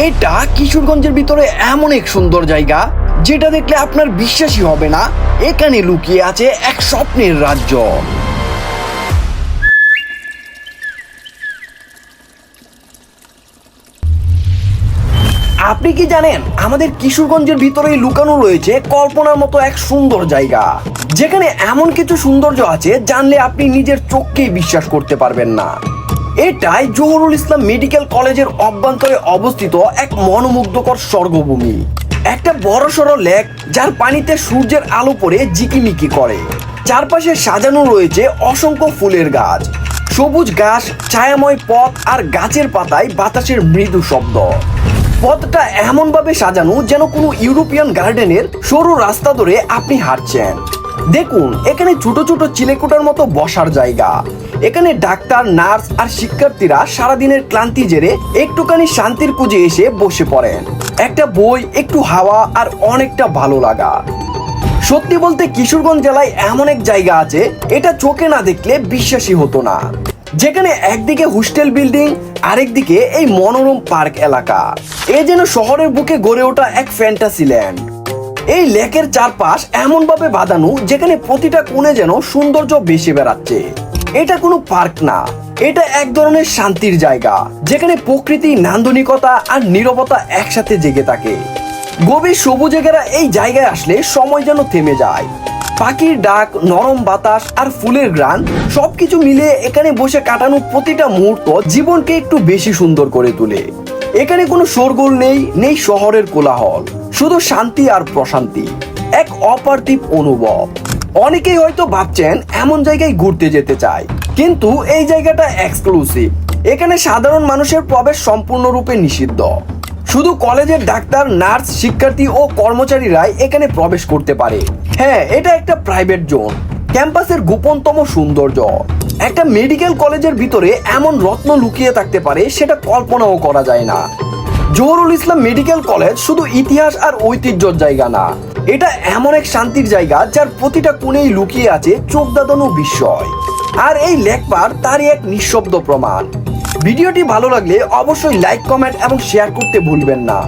এটা কিশোরগঞ্জের ভিতরে এমন এক সুন্দর জায়গা, যেটা দেখলে আপনার বিশ্বাসই হবে না, এখানে লুকিয়ে আছে এক স্বপ্নের রাজ্য। আপনি কি জানেন, আমাদের কিশোরগঞ্জের ভিতরেই লুকানো রয়েছে কল্পনার মতো এক সুন্দর জায়গা। যেখানে এমন কিছু সৌন্দর্য আছে, জানলে আপনি নিজের চোখকেই বিশ্বাস করতে পারবেন না। এটাই জহুরুল ইসলাম মেডিকেল কলেজের অভ্যন্তরে অবস্থিত এক মনোমুগ্ধকর স্বর্গভূমি। একটা বড় সড়ো লেক যার পানিতে সূর্যের আলো পড়ে জিকিমিকি করে। চারপাশে সাজানো রয়েছে অসংখ্য ফুলের গাছ। সবুজ ঘাস, ছায়াময় পথ আর গাছের পাতায় বাতাসের মৃদু শব্দ। পথটা এমনভাবে সাজানো যেন কোনো ইউরোপিয়ান গার্ডেনের সরু রাস্তা ধরে আপনি হাঁটছেন। দেখুন, এখানে ছোট ছোট চিলেকোটার মতো বসার জায়গা। এখানে ডাক্তার, নার্স আর শিক্ষার্থীরা সারাদিনের ক্লান্তি জেরে একটুখানি শান্তির খুঁজে এসে বসে পড়েন। একটা বই, একটু হাওয়া আর অনেকটা ভালো লাগা। সত্যি বলতে কিশোরগঞ্জ জেলায় এমন এক জায়গা আছে, এটা চোখে না দেখলে বিশ্বাসী হতো না। যেখানে একদিকে হোস্টেল বিল্ডিং, আরেকদিকে এই মনোরম পার্ক এলাকা। এ যেন শহরের বুকে গড়ে ওঠা এক ফ্যান্টাসি ল্যান্ড এই লেকের চারপাশ এমনভাবে বাঁধানো যেখানে প্রতিটা কোণে যেন সৌন্দর্য বেশি বেড়াচ্ছে। এটা কোনো পার্ক না, এটা এক ধরনের শান্তির জায়গা, যেখানে প্রকৃতি, নান্দনিকতা আর নীরবতা একসাথে জেগে থাকে। গভীর সবুজে ঘেরা এই জায়গায় আসলে সময় যেন থেমে যায়। পাখির ডাক, নরম বাতাস আর ফুলের গ্রান সবকিছু মিলে এখানে বসে কাটানো প্রতিটা মুহূর্ত জীবনকে একটু বেশি সুন্দর করে তোলে। এখানে কোনো শোরগোল নেই নেই শহরের কোলাহল। শুধু শান্তি আর প্রশান্তি। এক অপার্থিব অনুভব। অনেকেই হয়তো ভাবছেন, এমন জায়গায় ঘুরতে যেতে চায় কিন্তু এই জায়গাটা এক্সক্লুসিভ এখানে সাধারণ মানুষের প্রবেশ সম্পূর্ণরূপে নিষিদ্ধ। শুধু কলেজের ডাক্তার, নার্স, শিক্ষার্থী ও কর্মচারীরাই এখানে প্রবেশ করতে পারে। হ্যাঁ এটা একটা প্রাইভেট জোন ক্যাম্পাসের গোপনতম সৌন্দর্য। একটা মেডিকেল কলেজের ভিতরে এমন রত্ন লুকিয়ে থাকতে পারে, সেটা কল্পনাও করা যায় না। জহুরুল ইসলাম মেডিকেল কলেজ শুধু ইতিহাস আর ঐতিহ্যর জায়গা না, এটা এমন এক শান্তির জায়গা যার প্রতিটা কোণেই লুকিয়ে আছে চোখ বিস্ময়। আর এই লেখপার তারই এক নিঃশব্দ প্রমাণ। ভিডিওটি ভালো লাগলে অবশ্যই লাইক, কমেন্ট এবং শেয়ার করতে ভুলবেন না।